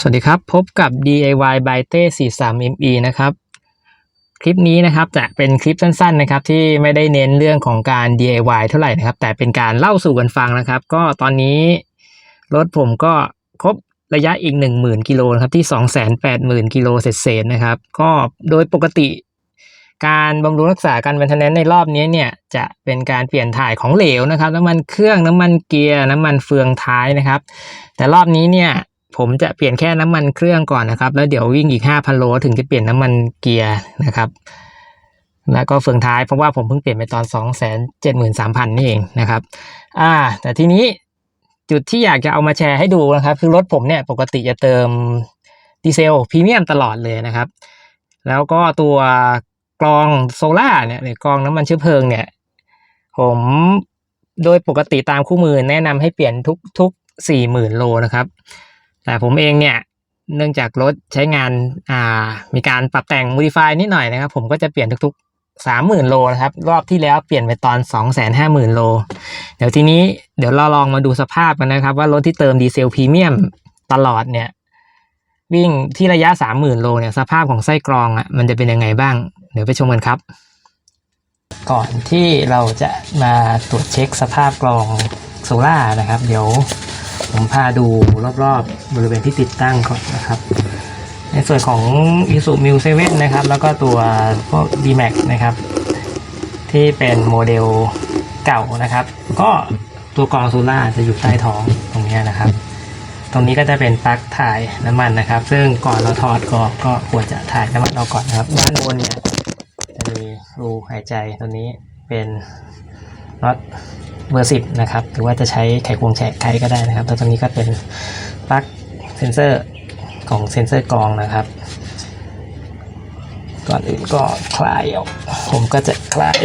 สวัสดีครับ พบกับ DIY by เต้ 43ME นะครับ คลิปนี้นะครับจะเป็นคลิปสั้นๆนะครับที่ไม่ได้เน้นเรื่องของการ DIY เท่าไหร่นะครับ แต่เป็นการเล่าสู่กันฟังนะครับ ก็ตอนนี้รถผมก็ครบระยะอีก 10,000กิโลนะครับที่ 280,000กิโลเศษๆนะครับ ก็โดยปกติการบำรุงรักษาการ m บ i น t น n นในรอบนี้เนี่ยจะเป็นการเปลี่ยนถ่ายของเหลวนะครับ น้ำมันเครื่องน้ำมันเกียร์น้ำมันเฟืองท้ายนะครับ แต่รอบนี้เนี่ย ผมจะเปลี่ยนแค่น้ำมันเครื่องก่อนนะครับ แล้วเดี๋ยววิ่งอีก 5,000 โลถึงจะเปลี่ยนน้ำมันเกียร์นะครับ แล้วก็เฟืองท้ายเพราะว่าผมเพิ่งเปลี่ยนไปตอน 273,000 นี่เองนะครับ อ่า แต่ทีนี้จุดที่อยากจะเอามาแชร์ให้ดูนะครับ คือรถผมเนี่ยปกติจะเติมดีเซลพรีเมียมตลอดเลยนะครับ แล้วก็ตัวกรองโซล่าเนี่ยหรือกรองน้ำมันเชื้อเพลิงเนี่ย ผมโดยปกติตามคู่มือแนะนำให้เปลี่ยนทุกทุกสี่หมื่นโลนะครับ แต่ผมเองเนี่ยเนื่องจากรถใช้งานอ่ามีการปรับแต่ง modify นิดหน่อยนะครับ ผมก็จะเปลี่ยนทุกๆสามหมื่นโลนะครับ รอบที่แล้วเปลี่ยนไปตอนสองแสนห้าหมื่นโล เดี๋ยวทีนี้เดี๋ยวเราลองมาดูสภาพกันนะครับ ว่ารถที่เติมดีเซลพรีเมียมตลอดเนี่ย วิ่งที่ระยะสามหมื่นโลเนี่ยสภาพของไส้กรองอะมันจะเป็นยังไงบ้าง เดี๋ยวไปชมกันครับ ก่อนที่เราจะมาตรวจเช็คสภาพกรองโซล่านะครับ เดี๋ยว ผมพาดูรอบๆบริเวณที่ติดตั้งก่อนนะครับ ในส่วนของ i s u m u 7นะครับ แล้วก็ตัวพวก D-Max นะครับ ที่เป็นโมเดลเก่านะครับ ก็ตัวกรองโซล่าจะอยู่ใต้ท้องตรงนี้นะครับ ตรงนี้ก็จะเป็นปลั๊กถ่ายน้ำมันนะครับ ซึ่งก่อนเราถอดก็ก็ควรจะถ่ายน้ำมันออกก่อนนะครับ ด้านบนเนี่ยจะมีรูหายใจตัวนี้เป็น น็อตเบอร์สิบนะครับหรือว่าจะใช้ไขควงแฉกไขก็ได้นะครับแล้วตรงนี้ก็เป็นปลั๊กเซนเซอร์ของเซนเซอร์กรองนะครับ ก่อนอื่นก็คลายออกผมก็จะคลาย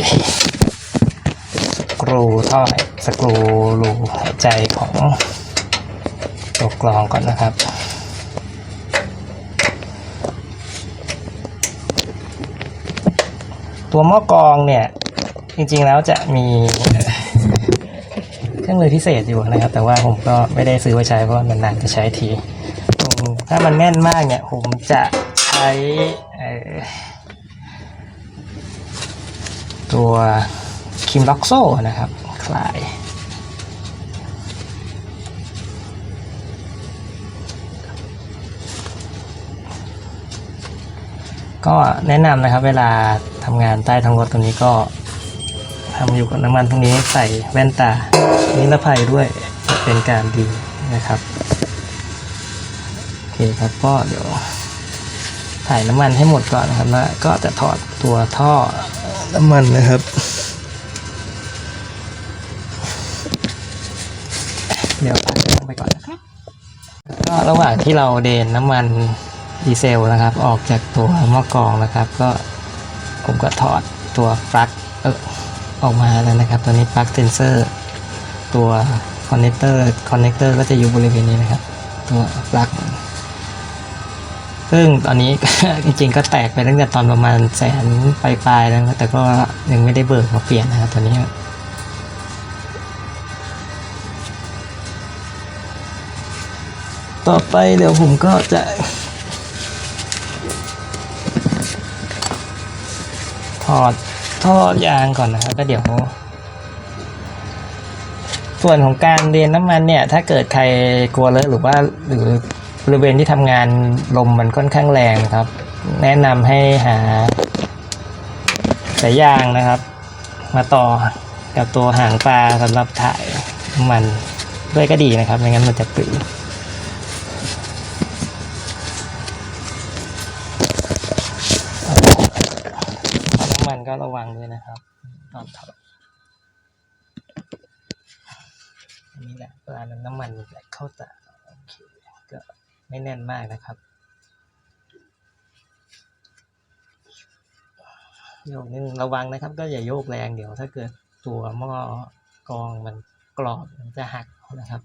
สกรูท่อสกรูรูหายใจของตัวกรองก่อนนะครับตัวหม้อกรองเนี่ยจริงๆแล้วจะมี เครื่องมือพิเศษอยู่นะครับ แต่ว่าผมก็ไม่ได้ซื้อไว้ใช้เพราะมันนานจะใช้ทีถ้ามันแน่นมากเนี่ยผมจะใช้ตัวคิมล็อกโซนะครับ คลายก็แนะนำนะครับเวลาทำงานใต้ท้องรถตรงนี้ก็ ทำอยู่กับน้ำมันตรงนี้ใส่แว่นตานิรภัยด้วยเป็นการดีนะครับโอเคครับก็เดี๋ยวถ่ายน้ำมันให้หมดก่อนนะครับแล้วก็จะถอดตัวท่อน้ำมันนะครับ เดี๋ยวพักเครื่องไปก่อนนะครับก็ระหว่างที่เราเดนน้ำมันดีเซลนะครับ ออกจากตัวหม้อกรองนะครับ ก็ผมก็ถอดตัวปลั๊กเออ ออกมาแล้วนะครับ ตัวนี้ปลั๊กเซนเซอร์ตัวคอนเนคเตอร์คอนเนคเตอร์ก็จะอยู่บริเวณนี้นะครับ ตัวปลั๊กซึ่งตอนนี้จริงๆก็แตกไปตั้งแต่ตอนประมาณแสนปลายๆแล้วแต่ก็ยังไม่ได้เบิกมาเปลี่ยนนะครับตอนนี้ต่อไปเดี๋ยวผมก็จะ ถอด ท่อยางก่อนนะครับก็เดี๋ยว ส่วนของการเรียนน้ำมันเนี่ย ถ้าเกิดใครกลัวเลอะหรือว่าหรือบริเวณที่ทำงานลมมันค่อนข้างแรงนะครับ แนะนำให้หาสายยางนะครับ มาต่อกับตัวหางปลาสำหรับถ่ายน้ำมันด้วยก็ดีนะครับไม่งั้นมันจะปริ ก็ระวังด้วยนะครับตอนถอดอันนี้แหละเวลาน้ำมันมันจะเข้าตาโอเคก็ไม่แน่นมากนะครับโยกนิดนึงระวังนะครับ ก็อย่าโยกแรงเดี๋ยว ถ้าเกิดตัวหม้อกรองมันกรอบมันจะหักนะครับ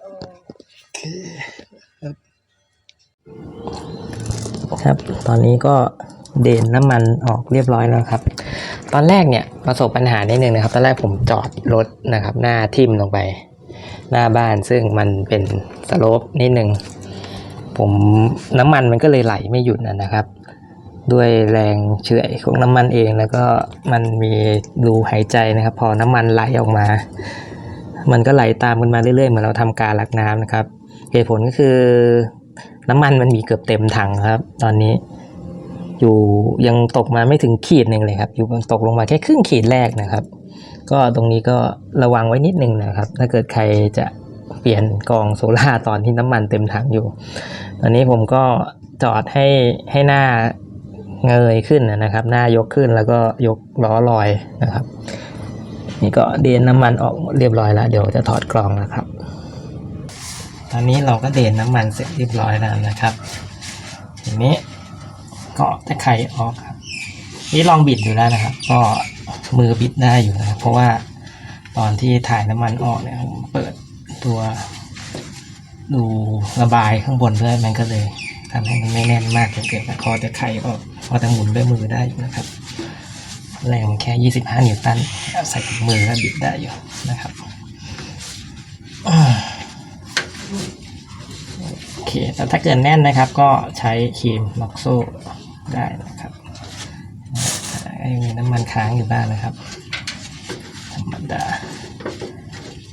โอเคครับ ตอนนี้ก็ เดนน้ำมันออกเรียบร้อยแล้วครับ ตอนแรกเนี่ยประสบปัญหานิดนึงนะครับ ตอนแรกผมจอดรถนะครับ หน้าทิ่มลงไป หน้าบ้านซึ่งมันเป็นสโลปนิดนึงผมน้ำมันมันก็เลยไหลไม่หยุดนะครับ ด้วยแรงเฉื่อยของน้ำมันเองแล้วก็มันมีรูหายใจนะครับ พอน้ำมันไหลออกมา มันก็ไหลตามกันมาเรื่อยๆเหมือนเราทำการลักน้ำนะครับ เหตุผลก็คือน้ำมันมันมีเกือบเต็มถังครับ ตอนนี้ อยู่ยังตกมาไม่ถึงขีดหนึ่งเลยครับ อยู่ตกลงมาแค่ครึ่งขีดแรกนะครับ ก็ตรงนี้ก็ระวังไว้นิดนึงนะครับ ถ้าเกิดใครจะเปลี่ยนกองโซล่าร์ตอนที่น้ำมันเต็มถังอยู่ ตอนนี้ผมก็จอดให้ให้หน้าเงยขึ้นนะครับ หน้ายกขึ้นแล้วก็ยกล้อลอยนะครับ นี่ก็เดนน้ำมันออกเรียบร้อยแล้ว เดี๋ยวจะถอดกรองนะครับ ตอนนี้เราก็เดนน้ำมันเสร็จเรียบร้อยแล้วนะครับทีนี้ ก็จะไขออกครับ นี่ลองบิดดูแล้วนะครับ ก็มือบิดได้อยู่นะครับ เพราะว่าตอนที่ถ่ายน้ำมันออกเนี่ยผมเปิดตัวดูระบายข้างบนด้วยมันก็เลยทำให้มันไม่แน่นมากจนเกินไปคอจะไขออกพอจะหมุนด้วยมือได้อยู่นะครับ แรงมันแค่ 25 นิวตันใส่มือแล้วบิดได้อยู่นะครับโอเคแต่ถ้าเกิดแน่นนะครับก็ใช้ครีมล็อกโซ่ ได้นะครับยังมีน้ำมันค้างอยู่บ้างนะครับธรรมดา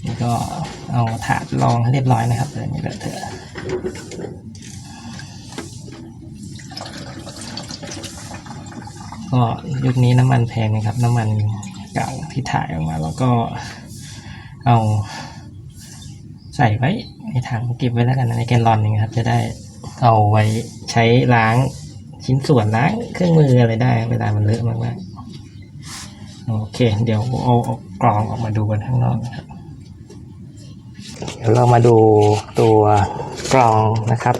นี่ก็เอาถาดรองให้เรียบร้อยนะครับเลยนี่แบบเถอะก็ยุคนี้น้ำมันแพงนะครับ น้ำมันเก่าที่ถ่ายออกมา แล้วก็เอาใส่ไว้ในถังเก็บไว้แล้วกันในแกลลอนนึงครับ จะได้เอาไว้ใช้ล้าง ชิ้นส่วนล้างเครื่องมืออะไรได้ เวลามันเลอะมากๆโอเค เดี๋ยวเอาเอากรองออกมาดูกันข้างนอกนะครับเดี๋ยวเรามาดูตัวกรองนะครับ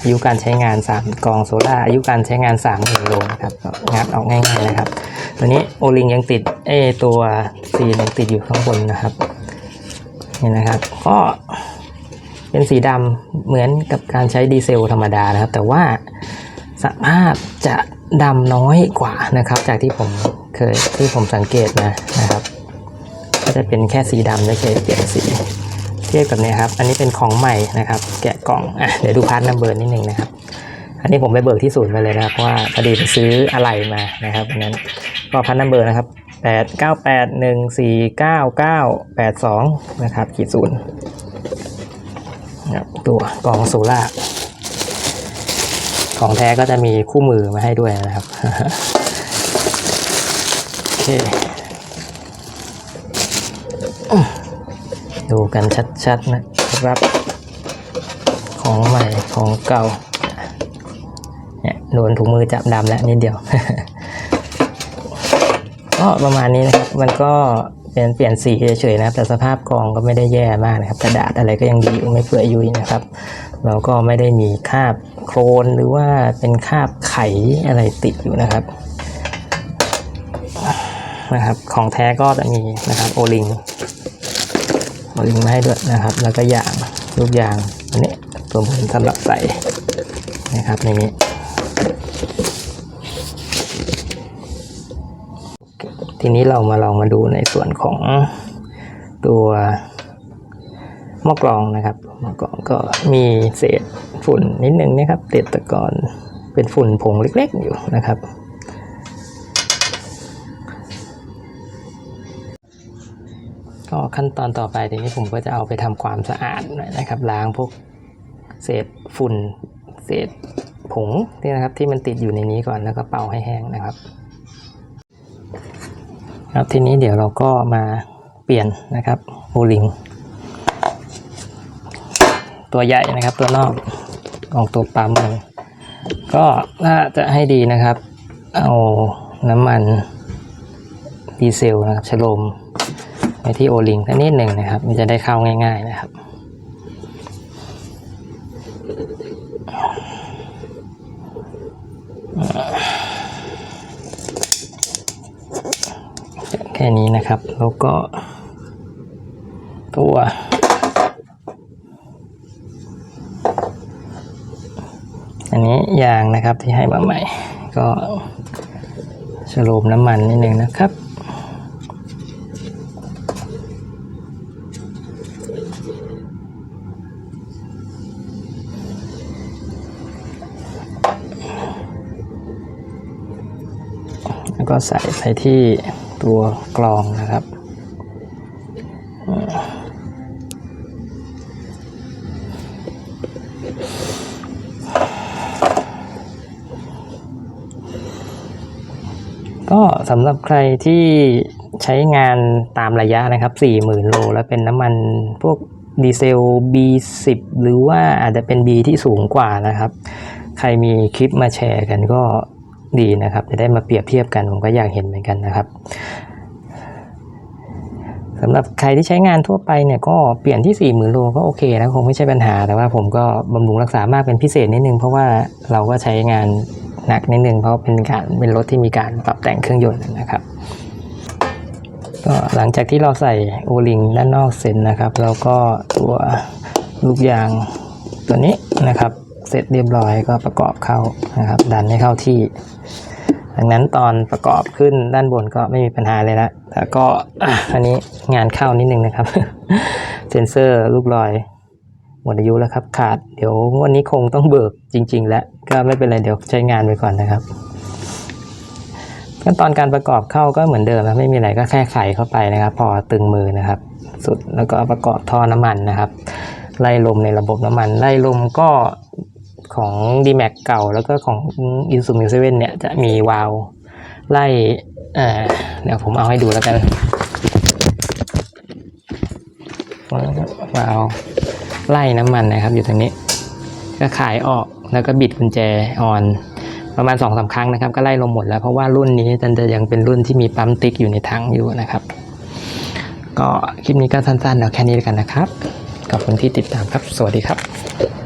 อายุการใช้งาน 3กรองโซล่าอายุการใช้งาน3หมื่นโลนะครับงัดออกง่ายๆนะครับ ตัวนี้โอลิงยังติดเออตัวซีนยังติดอยู่ข้างบนนะครับนี่นะครับก็เป็นสีดำเหมือนกับการใช้ดีเซลธรรมดานะครับ แต่ว่า สภาพจะดำน้อยกว่านะครับ จากที่ผมเคยที่ผมสังเกตมานะครับ ก็จะเป็นแค่สีดำไม่เคยเปลี่ยนสีเทียบกับเนี้ครับ อันนี้เป็นของใหม่นะครับ แกะกล่องอะเดี๋ยวดูพาร์ทนัมเบอร์นิดนึงนะครับ อันนี้ผมไปเบิกที่ศูนย์มาเลยนะครับเพราะว่าพอดีไปซื้ออะไรมานะครับวันนั้นก็พาร์ทนัมเบอร์นะครับแปดเก้าแปดหนึ่งสี่เก้าเก้าแปดสองนะครับขีดศูนย์นะครับตัวกล่องโซล่า ของแท้ก็จะมีคู่มือมาให้ด้วยนะครับ โอเค ดูกันชัดๆนะครับ ของใหม่ของเก่าเนี่ยโดนถุงมือจับดำแล้วนิดเดียว ก็ประมาณนี้นะครับ มันก็เป็นเปลี่ยนสีเฉยๆนะครับ แต่สภาพกองก็ไม่ได้แย่มากนะครับ กระดาษอะไรก็ยังดีอยู่ไม่เปื่อยยุ่ยนะครับ แล้วก็ไม่ได้มีคราบ โครนหรือว่าเป็นคราบไขอะไรติดอยู่นะครับนะครับ ของแท้ก็จะมีนะครับโอลิงเอลิงมาให้ด้วยนะครับ แล้วก็ยางลูกยางอันนี้ตัวผมสำหรับใส่นะครับในนี้ทีนี้เรามาลองมาดูในส่วนของตัว หม้อกรองนะครับหม้อกรองก็มีเศษฝุ่นนิดนึงนะครับติดตะกอนเป็นฝุ่นผงเล็กๆอยู่นะครับ ก็ขั้นตอนต่อไปทีนี้ผมก็จะเอาไปทำความสะอาดหน่อยนะครับ ล้างพวกเศษฝุ่นเศษผงที่นะครับที่มันติดอยู่ในนี้ก่อนแล้วก็เป่าให้แห้งนะครับ ครับทีนี้เดี๋ยวเราก็มาเปลี่ยนนะครับโอลิง ตัวใหญ่นะครับ ตัวนอกของตัวปั๊มมันก็ถ้าจะให้ดีนะครับ เอาน้ำมันดีเซลนะครับชโลมไปที่โอลิงสักนิดหนึ่งนะครับ มันจะได้เข้าง่าย ๆนะครับ แค่นี้นะครับ แล้วก็ตัว อันนี้ยางนะครับที่ให้มาใหม่ ก็สโลมน้ำมันนิดนึงนะครับแล้วก็ใส่ไปที่ตัวกรองนะครับ ก็สำหรับใครที่ใช้งานตามระยะนะครับ 40,000 โล แล้วเป็นน้ำมันพวกดีเซล B10 หรือว่าอาจจะเป็น B ที่สูงกว่านะครับ ใครมีคลิปมาแชร์กันก็ดีนะครับ จะได้มาเปรียบเทียบกัน ผมก็อยากเห็นเหมือนกันนะครับสำหรับใครที่ใช้งานทั่วไปเนี่ยก็เปลี่ยนที่ 40,000โลก็โอเคนะคงไม่ใช่ปัญหา แต่ว่าผมก็บำรุงรักษามากเป็นพิเศษนิดนึง เพราะว่าเราก็ใช้งาน นักนิดนึงเพราะเป็นการเป็นรถที่มีการปรับแต่งเครื่องยนต์นะครับก็หลังจากที่เราใส่โอลิงด้านนอกเสร็จนะครับแล้วก็ตัวลูกยางตัวนี้นะครับ เสร็จเรียบร้อยก็ประกอบเข้านะครับ ดันให้เข้าที่ดังนั้นตอนประกอบขึ้นด้านบนก็ไม่มีปัญหาเลยละแต่ก็อันนี้งานเข้านิดนึงนะครับ เซนเซอร์ลูกลอย หมดอายุแล้วครับขาดเดี๋ยววันนี้คงต้องเบิกจริง ๆ แล้วก็ไม่เป็นไรเดี๋ยวใช้งานไปก่อนนะครับขั้นตอนการประกอบเข้าก็เหมือนเดิมนะไม่มีอะไรก็แค่ไขเข้าไปนะครับ พอตึงมือนะครับ สุดแล้วก็ประกอบท่อน้ำมันนะครับ ไล่ลมในระบบน้ำมัน ไล่ลมก็ของ d m a x เก่าแล้วก็ของ i n s u m i 7เนี่ยจะมีวาล์วไล่เออเดี๋ยวผมเอาให้ดูแล้วกันวาล์ว ไล่น้ำมันนะครับ อยู่ตรงนี้ ก็ขายออกแล้วก็บิดกุญแจออน ประมาณสองสาครั้งนะครับ ก็ไล่ลงหมดแล้วเพราะว่ารุ่นนี้มันจะยังเป็นรุ่นที่มีปั๊มติ๊กอยู่ในถังอยู่นะครับ ก็คลิปนี้ก็สั้นๆแล้วแค่นี้แล้วกันนะครับขอบคุณที่ติดตามครับ สวัสดีครับ